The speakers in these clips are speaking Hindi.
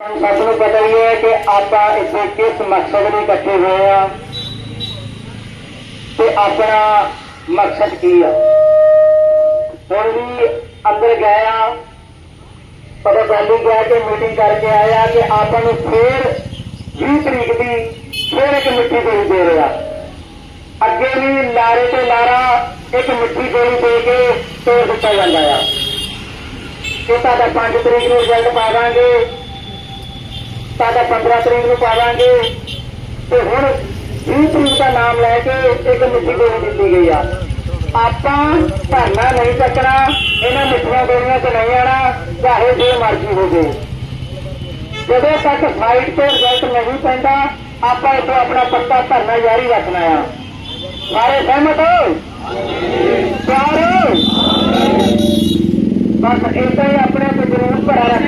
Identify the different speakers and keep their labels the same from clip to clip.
Speaker 1: ਸਭ ਨੂੰ ਪਤਾ ਹੀ ਹੈ ਕਿ ਆਪਾਂ ਇੱਥੇ ਕਿਸ ਮਕਸਦ ਲਈ ਇਕੱਠੇ ਹੋਏ ਆ ਤੇ ਆਪਣਾ ਮਕਸਦ ਕੀ ਆ। ਹੁਣ ਵੀ ਅੰਦਰ ਗਏ ਆ ਪਤਾ ਚੱਲ ਹੀ ਗਿਆ ਕਿ ਮੀਟਿੰਗ ਕਰਕੇ ਆਇਆ ਕਿ ਆਪਾਂ ਨੂੰ ਫੇਰ 20 ਤਰੀਕ ਦੀ ਫੇਰ ਇੱਕ ਮਿੱਠੀ ਗੋਲੀ ਦੇ ਰਿਹਾ ਅੱਗੇ ਵੀ ਲਾਰੇ ਤੇ ਲਾਰਾ ਇੱਕ ਮਿੱਠੀ ਗੋਲੀ ਦੇ ਕੇ ਤੋੜ ਦਿੱਤਾ ਜਾਂਦਾ ਆ। ਇਹ ਤੁਹਾਡਾ 5 ਤਰੀਕ ਨੂੰ ਰਿਜ਼ਲਟ ਪਾ ਦਾਂਗੇ। ਤੁਹਾਡਾ 15 ਤਰੀਕ ਨੂੰ ਪਾਵਾਂਗੇ ਤੇ ਹੁਣ 20 ਤਰੀਕ ਦਾ ਨਾਮ ਲੈ ਕੇ ਇੱਕ ਮਿੱਠੀ ਗੋਲੀ ਦਿੱਤੀ ਗਈ ਆ। ਆਪਾਂ ਧਰਨਾ ਨਹੀਂ ਚੱਕਣਾ, ਇਹਨਾਂ ਮਿੱਠੀਆਂ ਗੋਲੀਆਂ 'ਚ ਨਹੀਂ ਆਣਾ ਚਾਹੇ ਜੇ ਮਰਜ਼ੀ ਹੋ ਜੇ ਜਦੋਂ ਤੱਕ ਫਾਈਟ ਤੇ ਰਿਜ਼ਲਟ ਨਹੀਂ ਪੈਂਦਾ, ਆਪਾਂ ਇੱਥੋਂ ਆਪਣਾ ਪੱਕਾ ਧਰਨਾ ਜਾਰੀ ਰੱਖਣਾ ਆ। ਸਾਰੇ ਸਹਿਮਤ ਹੋ? ਪਿਆਰ ਬਸ ਇਦਾਂ ਹੀ ਆਪਣੇ ਤੇ ਜਰੂਰ ਭਰਾ ਰੱਖਣਾ।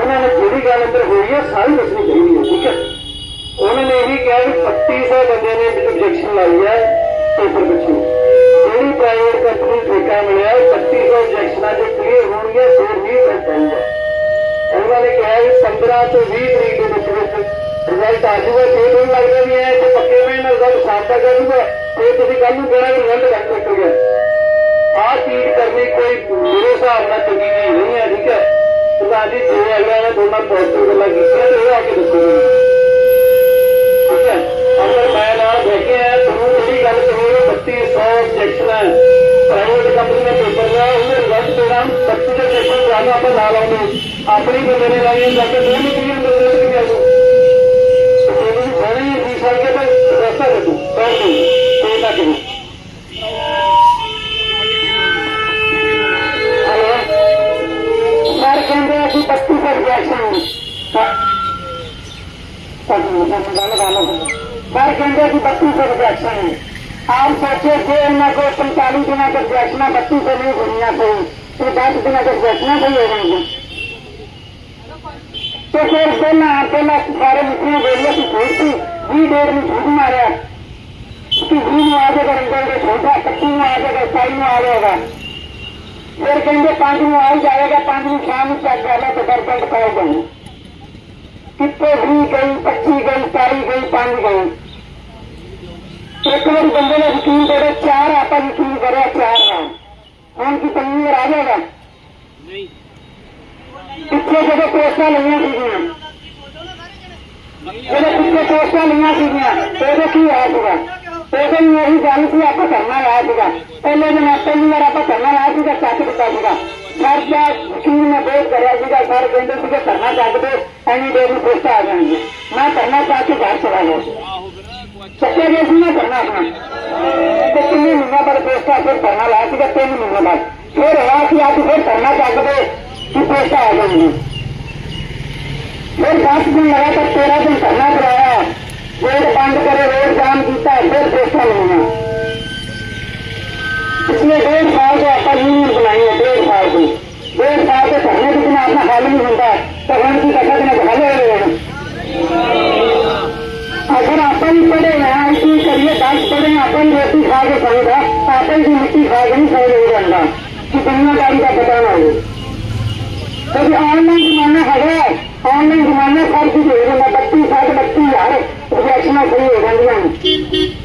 Speaker 1: ਉਹਨਾਂ ਨੇ ਜਿਹੜੀ ਗੱਲ ਅੰਦਰ ਹੋਈ ਹੈ ਸਾਰੀ ਦੱਸਣੀ ਚਾਹੀਦੀ ਹੈ, ਠੀਕ ਹੈ? ਉਹਨਾਂ ਨੇ ਇਹ ਕਿਹਾ ਵੀ 2500 ਬੰਦੇ ਨੇ ਆਬਜੈਕਸ਼ਨ ਲਾਈ ਹੈ, ਪੇਪਰ ਪਿੱਛੇ। ਜਿਹੜੀ ਪ੍ਰਾਈਵੇਟ ਕੰਪਨੀ ਨੂੰ ਠੇਕਾ ਮਿਲਿਆ 2500 ਆਬਜੈਕਸ਼ਨਾਂ ਜੇ ਕਲੀਅਰ ਹੋਣਗੇ ਫਿਰ ਵੀ ਮਿਲ ਪਾਊਗਾ ਉਹਨਾਂ ਨੇ ਕਿਹਾ ਵੀ 15 ਤੋਂ 20 ਤਰੀਕ ਦੇ ਵਿੱਚ ਵਿੱਚ ਰਿਜ਼ਲਟ ਆ ਜੂਗਾ ਜੇ ਤੁਹਾਨੂੰ ਲੱਗਦਾ ਵੀ ਹੈ ਕਿ ਪੱਕੇ ਮੈਂ ਨਾਲ ਰਿਜ਼ਲਟ ਸਾਫਤਾ ਕਰੂਗਾ। ਫਿਰ ਤੁਸੀਂ ਕੱਲ ਨੂੰ ਕਹਿਣਾ ਵੀ ਰਿਜ਼ਲਟ ਰੱਖ ਸਕੋਗੇ ਆਹ ਪ੍ਰਧਾਨ ਜੀ ਜੇ ਨੇ ਦੋਨਾਂ ਪੋਜ਼ਿਟਿਵ ਗੱਲਾਂ ਕੀਤੀਆਂ ਤੇ ਉਹ ਆ ਕੇ ਦੱਸੋ ਠੀਕ ਹੈ? ਅੰਦਰ ਮੈਂ ਨਾਲ ਬੈਠੇ ਆ, ਤੁਹਾਨੂੰ ਜਿਹੜੀ ਗੱਲ ਕਹੀ ਉਹ 3200 ਆਬਜੈਕਸ਼ਨਾਂ ਪ੍ਰਾਈਵੇਟ ਕੰਪਨੀ ਨੇ ਪੇਪਰ ਲਿਆ ਉਹਨੇ ਰਿਜ਼ਲਟ ਦੇਣਾ 32 ਦੇ ਪੇਪਰ ਜਾਣਾ ਆਪਾਂ ਨਾਲ ਆਉਂਦੇ ਆਪਣੀ ਬੰਦੇ ਨੇ ਲਾਈਆਂ ਜਾ ਕੇ ਦੋ ਨਹੀਂ ਕਿਹਨਾਂ ਦੇ ਰਿਜ਼ਲਟ ਕਿਹਾ ਤੂੰ ਤੁਸੀਂ ਸਾਰੇ ਹੀ ਫੀਸ ਕੇ ਤਾਂ ਰਸਤਾ ਦੇ ਦੂ ਕਰ ਕੋਈ ਨਾ ਕਿਹਨੂੰ घंटे की है आप सोचे डेढ़ दिन का रिजेक्शन बत्तीस सौ नहीं घूमना चाहिए तो दस दिन का रिजेक्शन सही तो फिर पहला पहला सारे मित्रों बोलिए कि झूठ थी भी डेढ़ में छूट मारा उसकी भी में आ जाएगा रंगल के छोटा पच्चीस में आ जाएगा सताई में आ जाएगा फिर कहेंगे पाँच में आ जाएगा पाँच में शाम चेक कर पर पा गई। कितने भी गई पच्ची गई तारी गई पाँच गई। एक बार बंदे ने यकीन करे चार आपा यकीन करे चार है हम की पन्नी तंगी आ जाएगा पिछले जगह पोस्टा लिया सीगिया पिछले पोस्टा लिया सीगिया पैसे की याद पैसे में यही जानी थी आपको करना याद होगा पहले मैंने पहली बार आपका धरना लाया जी का साथी बता दूँगा। सर क्या स्कूल में बहुत कराया सीगा सर केंद्र का धरना चाहते तो एनी डे भी पोस्टा आ जाएँगे। मैं धरना चाहती घर
Speaker 2: चला गया सत्या
Speaker 1: गया मैं धरना था तो तीन महीने पर पोस्टा फिर धरना लाया जी का तीन महीने बाद फिर हवा की आती तो फिर धरना चाहते तो कि पोस्टा आ जाएँगे। फिर दस दिन लगातार तेरह दिन धरना कराया रोड बंद करे, रोड जाम जीता फिर पोस्टा मिलना। पिछले डेढ़ साल से आप यूनियन बनाई है डेढ़ साल की डेढ़ साल से धरने के बिना अपना हल नहीं होता तो हम की कथा दिन हल हो रहे अगर अपन पढ़े हैं ऐसी करिए दस पढ़े अपन रोटी खा के खाएगा अपन की मिट्टी खा के नहीं सही हो जाएगा कि दुनियादारी का पता ना हो। क्योंकि ऑनलाइन जमाना है ऑनलाइन जमाना सब कुछ हो जाता बत्ती साठ बत्ती हज़ार रिजेक्शना फ्री हो जाए